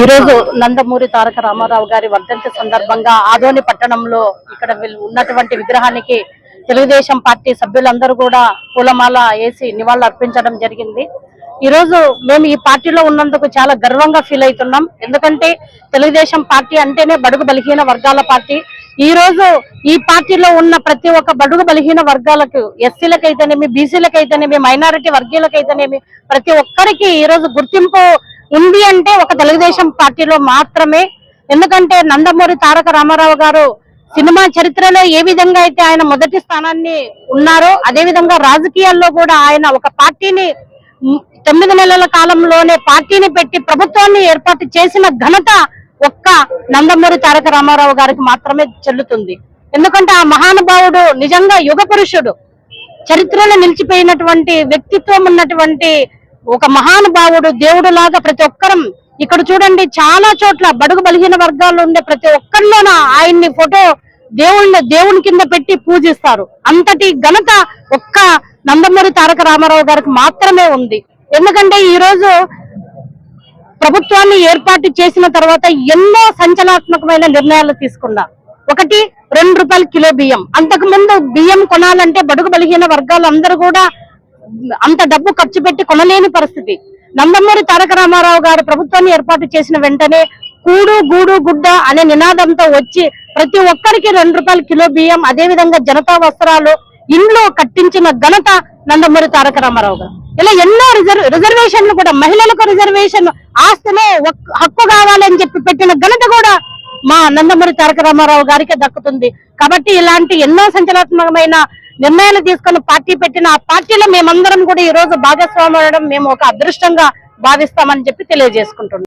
ఈ రోజు నందమూరి తారక రామారావు గారి వర్ధంతి సందర్భంగా ఆదోని పట్టణంలో ఇక్కడ వీళ్ళు ఉన్నటువంటి విగ్రహానికి తెలుగుదేశం పార్టీ సభ్యులందరూ కూడా పూలమాల వేసి నివాళులు అర్పించడం జరిగింది. ఈ రోజు మేము ఈ పార్టీలో ఉన్నందుకు చాలా గర్వంగా ఫీల్ అవుతున్నాం. ఎందుకంటే తెలుగుదేశం పార్టీ అంటేనే బడుగు బలహీన వర్గాల పార్టీ. ఈ రోజు ఈ పార్టీలో ఉన్న ప్రతి ఒక్క బడుగు బలహీన వర్గాలకు ఎస్సీలకైతేనేమి బీసీలకైతేనేమి మైనారిటీ వర్గీయులకైతేనేమి ప్రతి ఒక్కరికి ఈ రోజు గుర్తింపు ఉంది అంటే ఒక తెలుగుదేశం పార్టీలో మాత్రమే. ఎందుకంటే నందమూరి తారక రామారావు గారు సినిమా చరిత్రలో ఏ విధంగా అయితే ఆయన మొదటి స్థానాన్ని ఉన్నారో అదే విధంగా రాజకీయాల్లో కూడా ఆయన ఒక పార్టీని తొమ్మిది నెలల కాలంలోనే పార్టీని పెట్టి ప్రభుత్వాన్ని ఏర్పాటు చేసిన ఘనత ఒక్క నందమూరి తారక రామారావు గారికి మాత్రమే చెల్లుతుంది. ఎందుకంటే ఆ మహానుభావుడు నిజంగా యుగ పురుషుడు చరిత్రలో నిలిచిపోయినటువంటి వ్యక్తిత్వం ఉన్నటువంటి ఒక మహానుభావుడు దేవుడు లాగా ప్రతి ఒక్కరం ఇక్కడ చూడండి చాలా చోట్ల బడుగు బలహీన వర్గాల్లో ఉండే ప్రతి ఒక్కరిలోన ఆయన్ని ఫోటో దేవుణ్ణి దేవుని కింద పెట్టి పూజిస్తారు. అంతటి ఘనత ఒక్క నందమూరి తారక రామారావు గారికి మాత్రమే ఉంది. ఎందుకంటే ఈ రోజు ప్రభుత్వాన్ని ఏర్పాటు చేసిన తర్వాత ఎన్నో సంచలనాత్మకమైన నిర్ణయాలు తీసుకున్నా. ఒకటి రెండు రూపాయల కిలో బియ్యం. అంతకు ముందు బియ్యం కొనాలంటే బడుగు బలహీన వర్గాలు అందరూ కూడా అంత డబ్బు ఖర్చు పెట్టి కొనలేని పరిస్థితి. నందమూరి తారక రామారావు గారు ప్రభుత్వాన్ని ఏర్పాటు చేసిన వెంటనే కూడు గూడు గుడ్డ అనే నినాదంతో వచ్చి ప్రతి ఒక్కరికి రెండు రూపాయల కిలో బియ్యం అదే విధంగా జనతా వస్త్రాలు ఇండ్లు కట్టించిన ఘనత నందమూరి తారక రామారావు గారు. ఇలా ఎన్నో రిజర్వ్ రిజర్వేషన్లు కూడా మహిళలకు రిజర్వేషన్ ఆస్తినే హక్కు కావాలని చెప్పి పెట్టిన ఘనత కూడా మా నందమూరి తారక రామారావు గారికి దక్కుతుంది. కాబట్టి ఇలాంటి ఎన్నో సంచలనాత్మకమైన నిర్ణయాలు తీసుకొని పార్టీ పెట్టిన ఆ పార్టీలో మేమందరం కూడా ఈ రోజు భాగస్వామి మేము ఒక అదృష్టంగా భావిస్తామని చెప్పి తెలియజేసుకుంటున్నాం.